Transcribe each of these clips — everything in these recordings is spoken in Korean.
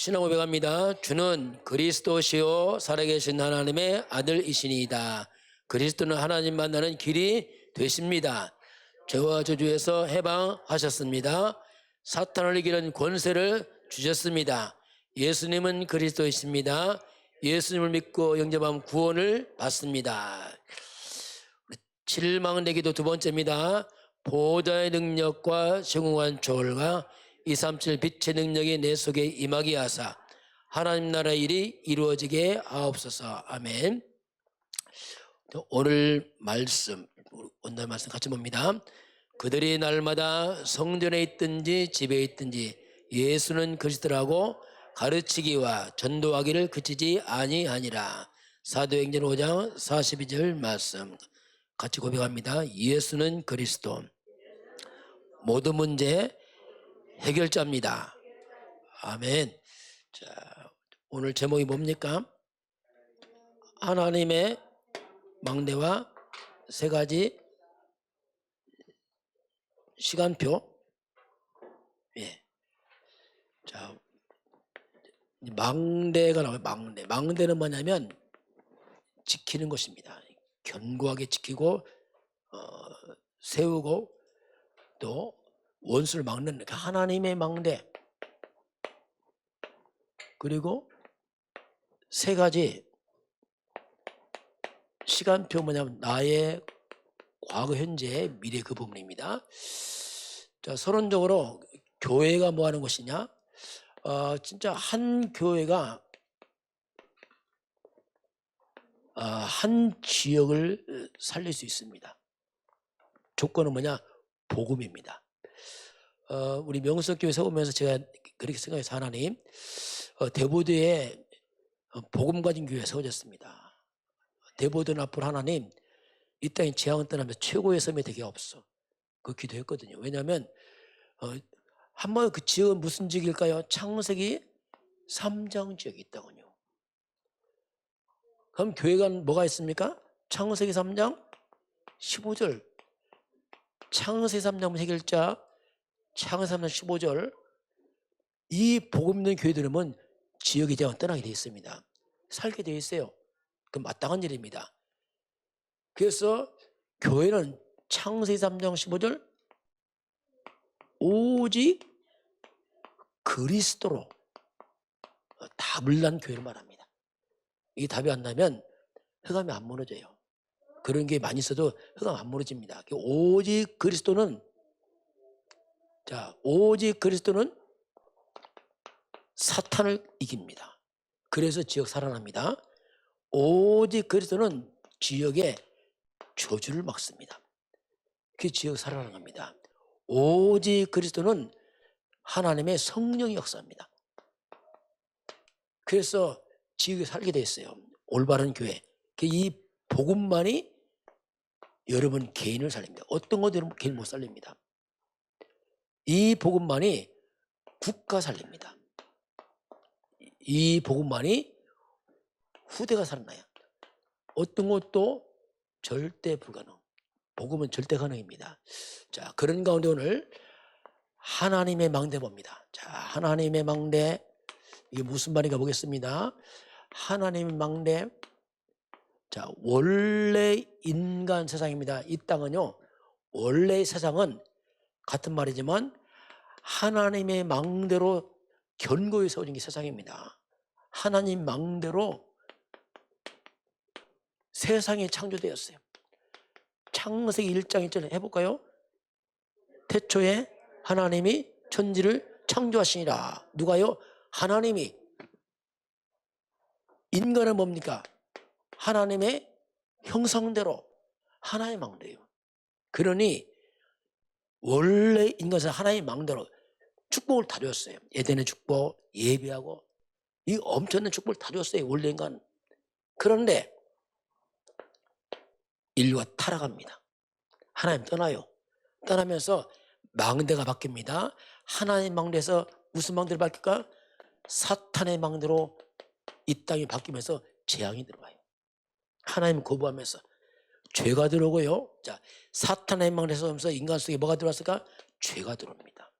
신앙 고백합니다. 주는 그리스도시요 살아계신 하나님의 아들이시니이다. 그리스도는 하나님 만나는 길이 되십니다. 죄와 저주에서 해방하셨습니다. 사탄을 이기는 권세를 주셨습니다. 예수님은 그리스도이십니다. 예수님을 믿고 영접하면 구원을 받습니다. 7망 내기도 두 번째입니다. 보좌의 능력과 정응한 조울과 237 빛의 능력이 내 속에 임하게 하사 하나님 나라 일이 이루어지게 하옵소서. 아멘. 오늘 말씀 오늘 말씀 같이 봅니다. 그들이 날마다 성전에 있든지 집에 있든지 예수는 그리스도라고 가르치기와 전도하기를 그치지 아니하니라. 사도행전 5장 42절 말씀 같이 고백합니다. 예수는 그리스도 모든 문제 해결자입니다. 아멘. 자, 오늘 제목이 뭡니까? 하나님의 망대와 세 가지 시간표. 예. 자, 이 망대가 나와요. 망대. 망대는 뭐냐면 지키는 것입니다. 견고하게 지키고 어, 세우고 또 원수를 막는 그 하나님의 망대. 그리고 세 가지 시간표 뭐냐면 나의 과거, 현재, 미래 그 부분입니다. 자, 서론적으로 교회가 뭐 하는 것이냐? 어, 진짜 한 교회가 어, 한 지역을 살릴 수 있습니다. 조건은 뭐냐? 복음입니다. 어, 우리 명석교회 세우면서 제가 그렇게 생각해서 하나님 어, 대보드에 어, 복음 가진 교회 세워졌습니다. 대보드는 앞으로 하나님 이 땅의 재앙을 떠나면서 최고의 섬이 되게 없어. 그 기도했거든요. 왜냐하면 어, 한번 그 지역은 무슨 지역일까요? 창세기 3장 지역이 있다군요. 그럼 교회가 뭐가 있습니까? 창세기 3장 15절. 창세기 3장 해결자 창세기 3장 15절. 이 복음 있는 교회들은 지역이 재앙 떠나게 되어 있습니다. 살게 되어 있어요. 그 마땅한 일입니다. 그래서 교회는 창세기 3장 15절 오직 그리스도로 답을 난 교회를 말합니다. 이 답이 안 나면 흑암이 안 무너져요. 그런 게 많이 있어도 흑암 안 무너집니다. 오직 그리스도는 자 오직 그리스도는 사탄을 이깁니다. 그래서 지역 살아납니다. 오직 그리스도는 지역에 저주를 막습니다. 그 지역 살아나갑니다. 오직 그리스도는 하나님의 성령이 역사합니다. 그래서 지역에 살게 됐어요. 올바른 교회. 그이 복음만이 여러분 개인을 살립니다. 어떤 것도 여러분 개인 못 살립니다. 이 복음만이 국가 살립니다. 이 복음만이 후대가 살아나요. 어떤 것도 절대 불가능. 복음은 절대 가능입니다. 자, 그런 가운데 오늘 하나님의 망대 봅니다. 자, 하나님의 망대. 이게 무슨 말인가 보겠습니다. 하나님의 망대. 자, 원래 인간 세상입니다. 이 땅은요, 원래 세상은 같은 말이지만 하나님의 망대로 견고히 세워진 게 세상입니다. 하나님 망대로 세상이 창조되었어요. 창세기 1장 1절에 해볼까요? 태초에 하나님이 천지를 창조하시니라. 누가요? 하나님이. 인간은 뭡니까? 하나님의 형상대로 하나의 망대예요. 그러니 원래 인간은 하나의 망대로 축복을 다 줬어요. 에덴의 축복, 예배하고 이 엄청난 축복을 다 줬어요. 원래 인간. 그런데 인류가 타락합니다. 하나님 떠나요. 떠나면서 망대가 바뀝니다. 하나님 망대에서 무슨 망대로 바뀔까? 사탄의 망대로 이 땅이 바뀌면서 재앙이 들어와요. 하나님 거부하면서 죄가 들어오고요. 자, 사탄의 망대에서 오면서 인간 속에 뭐가 들어왔을까? 죄가 들어옵니다.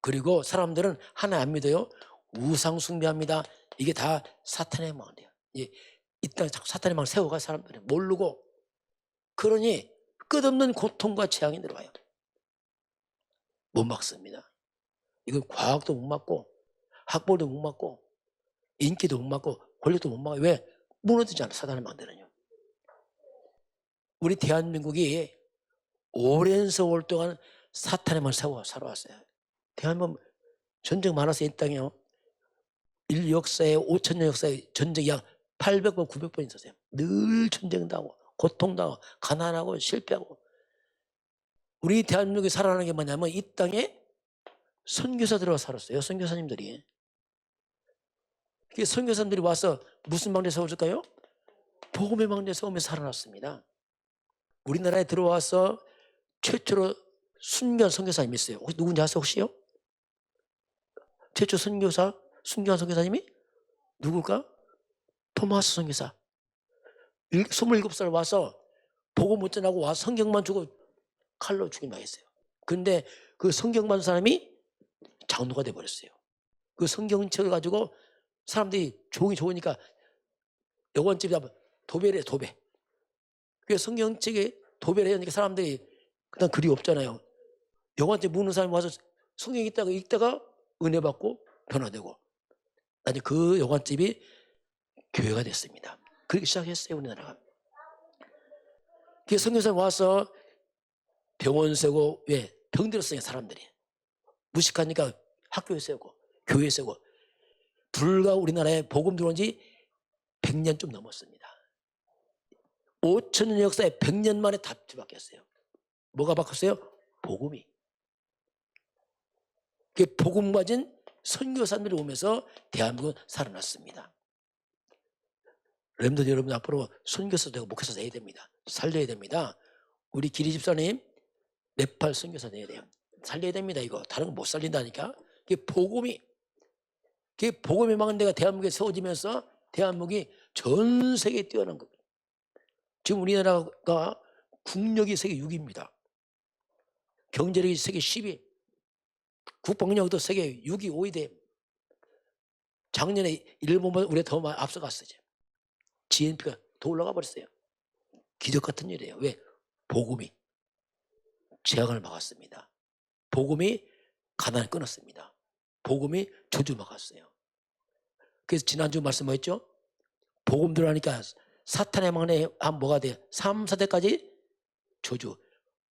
그리고 사람들은 하나 안 믿어요. 우상 숭배합니다. 이게 다 사탄의 마음이에요. 이, 이땅 자꾸 사탄의 마음을 세워가 사람들이 모르고 그러니 끝없는 고통과 재앙이 들어와요. 못 막습니다. 이건 과학도 못 막고 학벌도 못 막고 인기도 못 막고 권력도 못 막아요. 왜? 무너지지 않아 사단의 망대는요. 우리 대한민국이 오랜 세월 동안 세워 살아왔어요. 대한민국 전쟁 많아서 이 땅이요. 인류 역사에 5천 년 역사에 전쟁이 약 800번, 900번 있었어요. 늘 전쟁당하고 고통당하고 가난하고 실패하고 우리 대한민국이 살아나는 게 뭐냐면 이 땅에 선교사들이 살았어요. 선교사님들이. 그 선교사님들이 와서 무슨 망대 세워줄까요? 복음의 망대 세우면서 살아났습니다. 우리나라에 들어와서 최초로 순교한 선교사님이 있어요. 혹시 누군지 아세요? 혹시요? 최초 선교사, 순교한 선교사님이 누굴까? 토마스 선교사. 27살 와서 복음 못 전하고 와 성경만 주고 칼로 죽인 바 있어요. 근데 그 성경만 사람이 장로가 돼 버렸어요. 그 성경책을 가지고 사람들이 종이 좋으니까 여관집에 해 도배. 그 성경책에 도배를 하니까 사람들이 그냥 글이 없잖아요. 여관집 묵는 사람이 와서 성경 읽다가 읽다가 은혜 받고 변화되고 나중에 그 여관집이 교회가 됐습니다. 그렇게 시작했어요 우리나라가. 그 성경사님 와서 병원 세고 왜 병들어 어요 사람들이 무식하니까 학교에 세우고 교회에 세우고 불과 우리나라에 복음 들어온 지 100년 좀 넘었습니다. 5천 년 역사에 100년 만에 다 뒤바뀌었어요. 뭐가 바뀌었어요? 복음이. 그 복음 가진 선교사들이 오면서 대한민국은 살아났습니다. 렘들 여러분 앞으로 선교사 되고 목회사 돼야 됩니다. 살려야 됩니다. 우리 기리 집사님 네팔 선교사 돼야 돼요. 살려야 됩니다. 이거 다른 거 못 살린다니까. 그게 복음이 그게 복음이 막은 데가 대한민국에 세워지면서 대한민국이 전 세계에 뛰어난 겁니다. 지금 우리나라가 국력이 세계 6위입니다. 경제력이 세계 10위. 국방력도 세계 6위, 5위 돼. 작년에 일본보다 우리가 더 많이 앞서갔어요. GNP가 더 올라가 버렸어요. 기적 같은 일이에요. 왜? 복음이 재앙을 막았습니다. 복음이 가난을 끊었습니다. 복음이 저주 막았어요. 그래서 지난주 말씀 뭐였죠? 복음 들어가니까 사탄의 막내 한 뭐가 돼? 3, 4대까지 저주.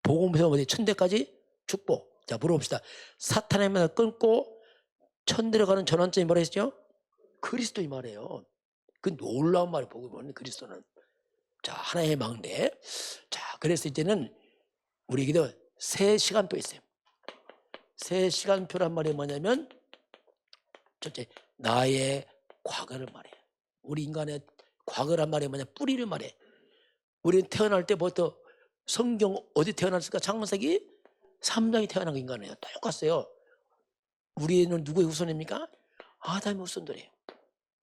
복음에서 어디 천대까지 축복. 자, 물어봅시다. 사탄의 막을 끊고 천대로 가는 전환점이 뭐라 했죠? 그리스도 이 말이에요. 그 놀라운 말이 복음은 그리스도는. 자, 하나의 막내. 자, 그래서 이제는 우리에게도 세 시간표 있어요. 세 시간표란 말이 뭐냐면 첫째 나의 과거를 말해. 우리 인간의 과거란 말이 뭐냐 뿌리를 말해. 우리는 태어날 때부터 성경 어디 태어났을까? 창세기 3장이 태어난 인간이에요. 똑같아요. 우리는 누구의 후손입니까? 아담의 후손들이에요.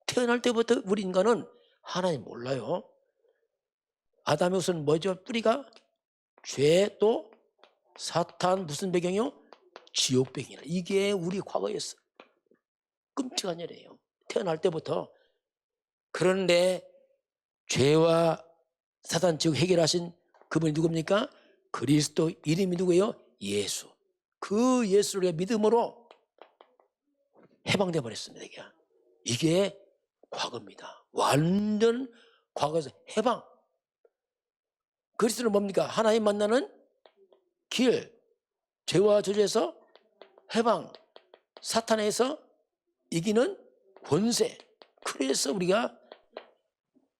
태어날 때부터 우리 인간은 하나님 몰라요. 아담의 후손은 뭐죠? 뿌리가 죄 또 사탄 무슨 배경이요? 지옥 배경이라. 이게 우리 과거였어. 끔찍한 일이에요. 태어날 때부터. 그런데 죄와 사단 지옥 해결하신 그분이 누굽니까? 그리스도 이름이 누구예요? 예수. 그 예수를 믿음으로 해방돼 버렸습니다. 이게. 이게 과거입니다. 완전 과거에서 해방. 그리스도는 뭡니까? 하나님 만나는 길. 죄와 저주에서 해방. 사탄에서 이기는 권세. 그래서 우리가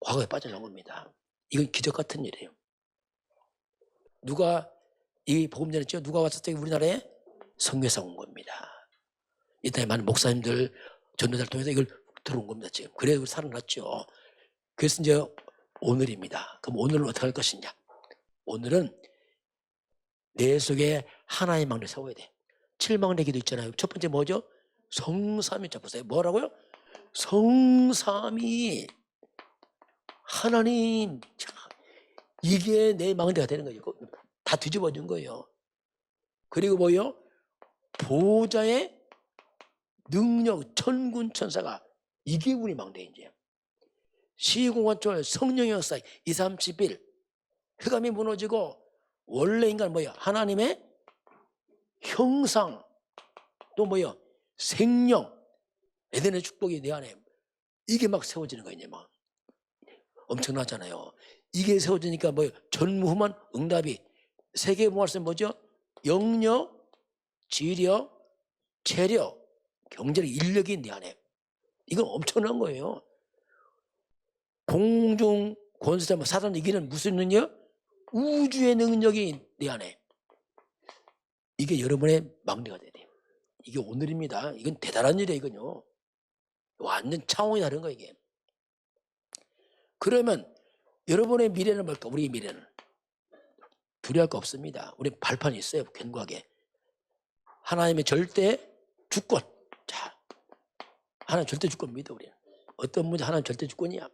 과거에 빠져나온 겁니다. 이건 기적 같은 일이에요. 누가 이 복음 전했죠? 누가 때 우리나라에 성교사 온 겁니다. 이때 많은 목사님들, 전도자를 통해서 이걸 들어온 겁니다. 지금 그래 서 살아났죠. 그래서 이제 오늘입니다. 그럼 오늘은 어떻게 할 것이냐? 오늘은 내 속에 하나의 망을 세워야 돼. 칠망 내기도 있잖아요. 첫 번째 뭐죠? 성삼이 자 보세요. 뭐라고요? 성삼이 하나님 참, 이게 내 망대가 되는 거예요. 다 뒤집어진 거예요. 그리고 뭐요? 보좌의 능력, 천군 천사가 이게 우리 망대 이제. 시공원절 성령의 역사 2, 30일 흑암이 무너지고 원래 인간 뭐야? 하나님의 형상 또 뭐야? 생명 에덴의 축복이 내 안에 이게 막 세워지는 이제 막 엄청나잖아요. 이게 세워지니까 뭐 전무후만 응답이 세계 모아서 뭐죠? 영력, 지력, 체력, 경제력, 인력이 내 안에 이건 엄청난 거예요. 공중 권세자 뭐 사단 이기는 무슨 능력? 우주의 능력이 내 안에 이게 여러분의 막내가 돼야 돼요. 이게 오늘입니다. 이건 대단한 일이에요, 이건요. 완전 차원이 다른 거 이게. 그러면 여러분의 미래는 뭘까? 우리의 미래는 두려울 거 없습니다. 우리 발판이 있어요, 견고하게. 하나님의 절대 주권. 자, 하나님 절대 주권 믿어 우리는. 어떤 문제 하나님 절대 주권이야.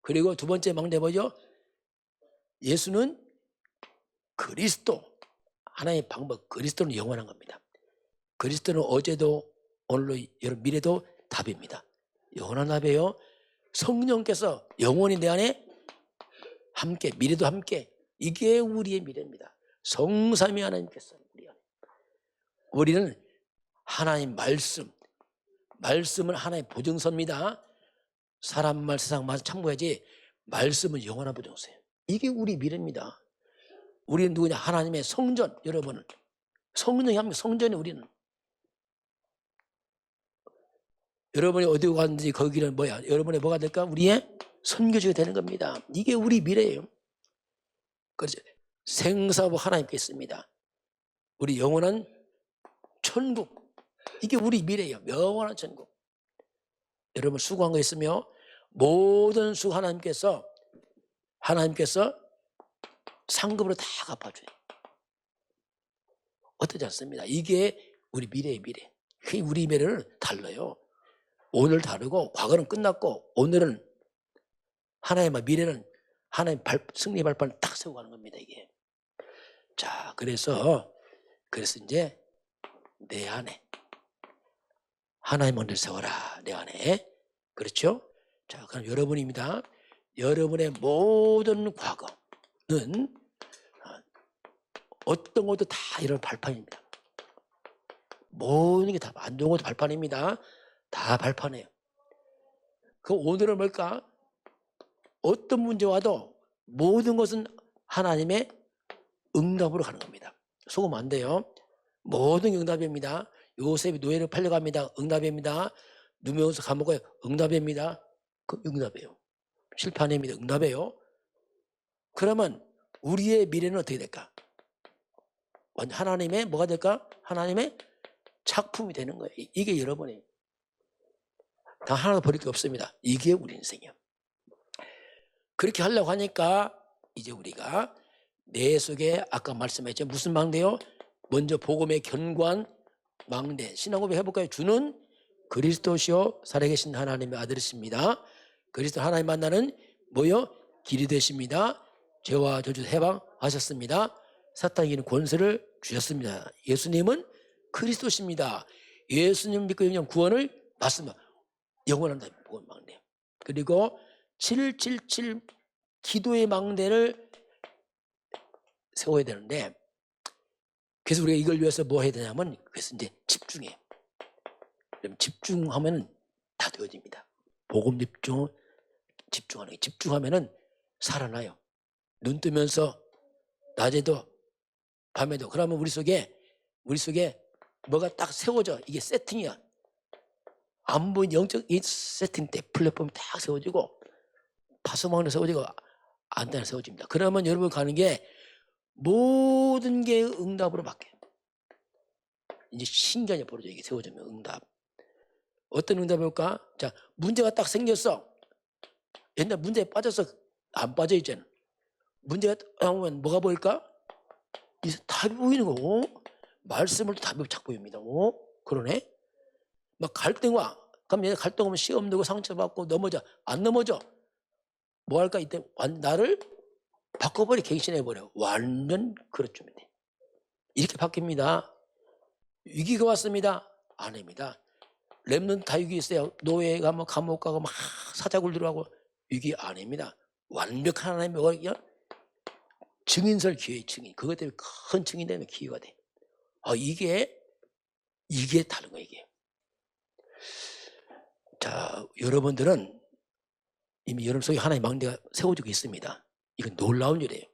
그리고 두 번째 막내 뭐죠? 예수는 그리스도. 하나님의 방법, 그리스도는 영원한 겁니다. 그리스도는 어제도 오늘로 여러분 미래도 답입니다. 영원한 답이에요. 성령께서 영원히 내 안에 함께 미래도 함께 이게 우리의 미래입니다. 성삼위 하나님께서 우리 안에 우리는 하나님 말씀 말씀은 하나의 보증서입니다. 사람 말 세상 말 참고해야지 말씀은 영원한 보증서예요. 이게 우리 미래입니다. 우리는 누구냐 하나님의 성전 여러분은 성령이 하면 성전이 우리는 여러분이 어디 갔는지 거기는 뭐야? 여러분의 뭐가 될까? 우리의 선교주가 되는 겁니다. 이게 우리 미래예요. 그렇죠. 생사부 하나님께 있습니다. 우리 영원한 천국. 이게 우리 미래예요. 영원한 천국. 여러분 수고한 거 있으며 모든 수 하나님께서 하나님께서 상급으로 다 갚아줘요. 어떠지 않습니다. 이게 우리 미래의 미래. 그 우리 미래는 달라요. 오늘 다르고 과거는 끝났고 오늘은 하나님의 미래는 하나님 발, 승리 발판을 딱 세우고 가는 겁니다 이게. 자 그래서 그래서 이제 내 안에 하나님 먼저 세워라 내 안에 그렇죠? 자 그럼 여러분입니다. 여러분의 모든 과거는 어떤 것도 다 이런 발판입니다. 모든 게 다 안 좋은 것도 발판입니다. 다 발판해요. 그 오늘은 뭘까? 어떤 문제 와도 모든 것은 하나님의 응답으로 가는 겁니다. 속으면 안 돼요. 모든 응답입니다. 요셉이 노예를 팔려갑니다. 응답입니다. 누명서 감옥에 응답입니다. 그 응답이에요. 실패 안 합니다. 응답이에요. 그러면 우리의 미래는 어떻게 될까? 하나님의 뭐가 될까? 하나님의 작품이 되는 거예요. 이- 이게 여러분의 다 하나도 버릴 게 없습니다. 이게 우리 인생이에요. 그렇게 하려고 하니까 이제 우리가 내 속에 아까 말씀했죠. 무슨 망대요? 먼저 복음의 견고한 망대. 신앙고백 해볼까요? 주는 그리스도시요 살아계신 하나님의 아들이십니다. 그리스도 하나님 만나는 뭐요? 길이 되십니다. 죄와 저주 해방하셨습니다. 사탄에게는 권세를 주셨습니다. 예수님은 그리스도십니다. 예수님 믿고 영영 구원을 받습니다. 영원한 다 복음 망대. 그리고 777 기도의 망대를 세워야 되는데 그래서 우리가 이걸 위해서 뭐 해야 되냐면 그래서 이제 집중해. 그럼 집중하면 다 되어집니다. 복음 집중 집중하는 게 집중하면은 살아나요. 눈 뜨면서 낮에도 밤에도 그러면 우리 속에 우리 속에 뭐가 딱 세워져 이게 세팅이야. 안 보인 영적 이 세팅 때 플랫폼이 딱 세워지고 파수망으로 세워지고 안단에 세워집니다. 그러면 여러분 가는 게 모든 게 응답으로 바뀌어요. 이제 신기하게 벌어져 이게 세워지면 응답. 어떤 응답일까? 자 문제가 딱 생겼어. 옛날 문제에 빠져서 안 빠져 있잖아. 문제가 나오면 뭐가 보일까? 이 답이 보이는 거. 말씀을 또 답이 착 보입니다. 어? 그러네. 막 갈등 와. 그럼 얘 갈등 오면 시험 들고 상처받고 넘어져. 안 넘어져. 뭐 할까? 이때 완- 나를 바꿔버리 갱신해버려. 완전 그렇죠. 이렇게 바뀝니다. 위기가 왔습니다. 아닙니다. 랩는 다육이 있어요. 노예 가면 감옥 가고 막 사자굴 들어가고 이게 아닙니다. 완벽한 하나님의 그냥 증인설 기회 증인. 그것 때문에 큰 증인 되면 기회가 돼. 아 이게 이게 다른 거예요 이게. 자 여러분들은 이미 여러분 속에 하나님의 망대가 세워지고 있습니다. 이건 놀라운 일이에요.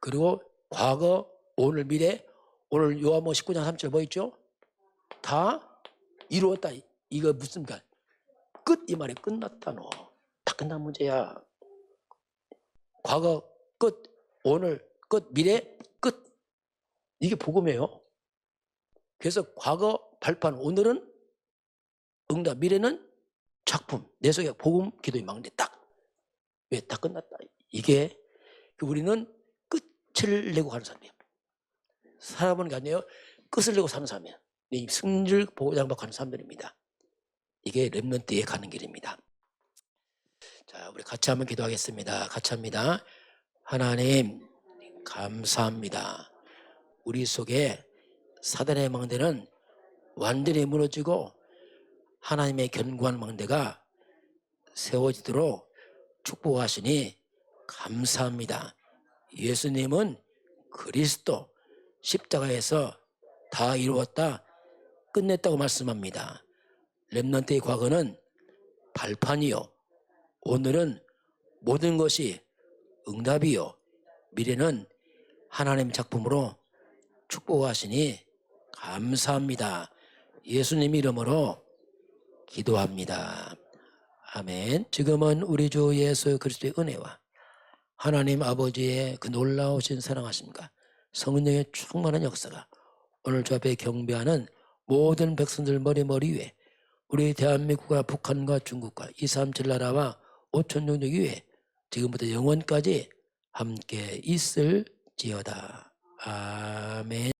그리고 과거, 오늘, 미래, 오늘 요한복 19장 3절 뭐 있죠? 다 이루었다. 이거 무슨가? 끝이 말이 끝났다 너. 다 끝난 문제야. 과거 끝, 오늘 끝, 미래 끝. 이게 복음이에요. 그래서 과거 발판, 오늘은 응답, 미래는 작품. 내 속에 복음, 기도의 망대 딱. 왜 다 끝났다. 이게 우리는 끝을 내고 가는 사람이에요. 살아보는 게 아니에요. 끝을 내고 사는 사람이에요. 보장받고 가는 사람들입니다. 이게 랩런트에 가는 길입니다. 자, 우리 같이 한번 기도하겠습니다. 같이 합니다. 하나님, 감사합니다. 우리 속에 사단의 망대는 완전히 무너지고 하나님의 견고한 망대가 세워지도록 축복하시니 감사합니다. 예수님은 그리스도 십자가에서 다 이루었다 끝냈다고 말씀합니다. 렘넌트의 과거는 발판이요. 오늘은 모든 것이 응답이요. 미래는 하나님 작품으로 축복하시니 감사합니다. 예수님 이름으로 기도합니다. 아멘. 지금은 우리 주 예수 그리스도의 은혜와 하나님 아버지의 그 놀라우신 사랑하심과 성령의 충만한 역사가 오늘 주 앞에 경배하는 모든 백성들 머리머리 위에 우리 대한민국과 북한과 중국과 이삼칠 나라와 오천 종족 위에 지금부터 영원까지 함께 있을지어다. 아멘.